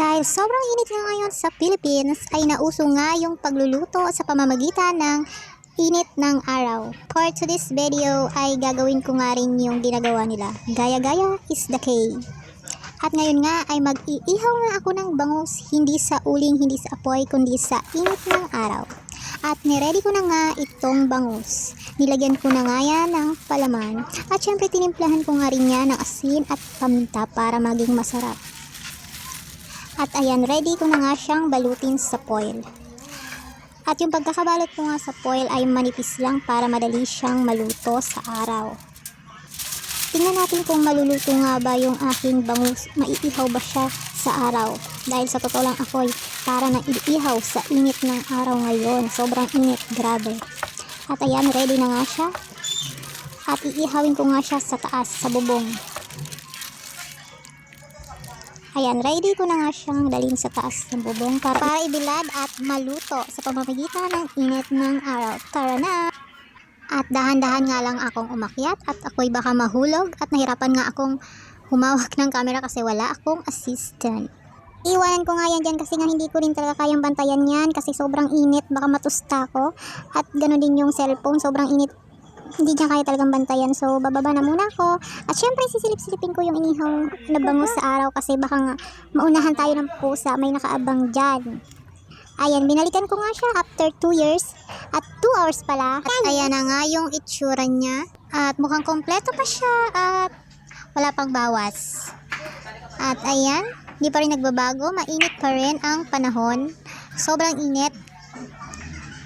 Dahil sobrang init nga ngayon sa Philippines, ay nauso nga yung pagluluto sa pamamagitan ng init ng araw. For today's video ay gagawin ko nga rin yung ginagawa nila. Gaya-gaya is the key. At ngayon nga ay mag-iihaw nga ako ng bangus hindi sa uling, hindi sa apoy, kundi sa init ng araw. At niready ko na nga itong bangus. Nilagyan ko na nga yan ng palaman. At syempre tinimplahan ko nga rin yan ng asin at paminta para maging masarap. At ayan, ready ko na nga siyang balutin sa foil. At yung pagkakabalot ko nga sa foil ay manipis lang para madali siyang maluto sa araw. Tingnan natin kung maluluto nga ba yung aking bangus, maiihaw ba siya sa araw. Dahil sa totoo lang ako'y para na iihaw sa init ng araw ngayon. Sobrang init, grabe. At ayan, ready na nga siya. At iihawin ko nga siya sa taas, sa bubong. Ayan, ready ko na nga siyang dalhin sa taas ng bubong para, ibilad at maluto sa pamamagitan ng init ng araw. Tara na! At dahan-dahan nga lang akong umakyat at ako'y baka mahulog at nahirapan nga akong humawak ng camera kasi wala akong assistant. Iwanan ko nga yan dyan kasi nga hindi ko rin talaga kayang bantayan yan kasi sobrang init, baka matusta ko. At gano'n din yung cellphone, sobrang init, hindi niya kaya talagang bantayan. So, bababa na muna ako. At syempre, sisilip-silipin ko yung inihaw na bangus sa araw kasi baka nga maunahan tayo ng pusa, may nakaabang dyan. Ayan, binalikan ko nga siya after 2 years at 2 hours pala. At ayan na nga yung itsura niya. At mukhang kompleto pa siya at wala pang bawas. At ayan, hindi pa rin nagbabago. Mainit pa rin ang panahon. Sobrang init.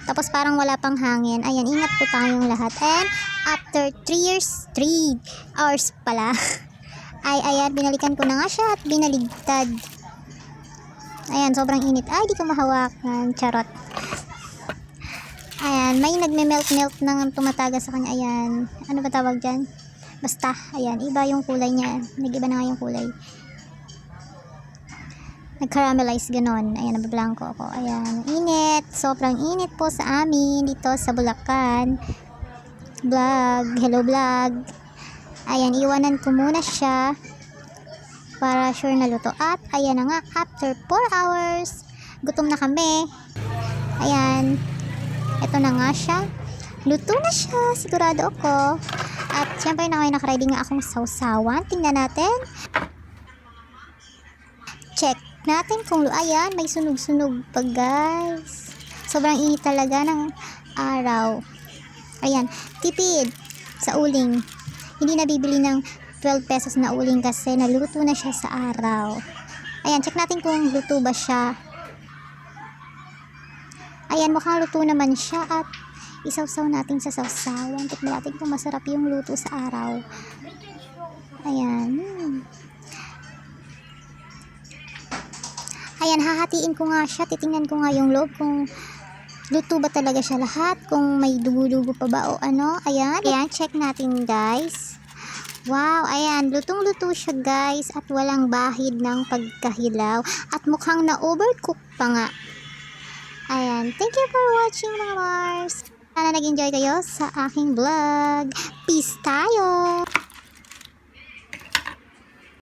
Tapos parang wala pang hangin. Ayan, ingat po tayong lahat. And after 3 years, 3 hours pala. Ay, ayan, binalikan ko na nga siya at binaligtad. Ayan, sobrang init. Ay, di ko mahawakan. Charot. Ayan, may nagme-melt-melt nang tumataga sa kanya. Ayan. Ano ba tawag dyan? Basta, ayan. Iba yung kulay niya. Nag-iba na nga yung kulay. Nag-caramelize ganon. Ayan, nabablanko ako. Ayan, init. Sobrang init po sa amin dito sa Bulacan. Vlog. Hello, vlog. Ayan, iwanan ko muna siya para sure na luto. At ayan na nga, after 4 hours, gutom na kami. Ayan, ito na nga siya. Luto na siya, sigurado ako. At syempre na nakaready nga akong sausawan. Tingnan natin. Check natin kung ayan, may sunog-sunog pa guys. Sobrang init talaga ng araw. Ayan, tipid sa uling. Hindi nabibili ng 12 pesos na uling kasi naluto na siya sa araw. Ayan, check natin kung luto ba siya. Ayan, mukhang luto naman siya at isawsaw natin sa sawsawan. Tikman natin kung masarap yung luto sa araw. Ayan. Ayan, hahatiin ko nga siya. Titingnan ko nga yung loob kung luto ba talaga siya lahat. Kung may dugo-dugo pa ba o ano. Ayan, ayan, check natin guys. Wow, ayan, lutong-luto siya guys at walang bahid ng pagkahilaw at mukhang na-overcook pa nga. Ayan, thank you for watching mga Mars. Sana nag-enjoy kayo sa aking vlog. Peace tayo!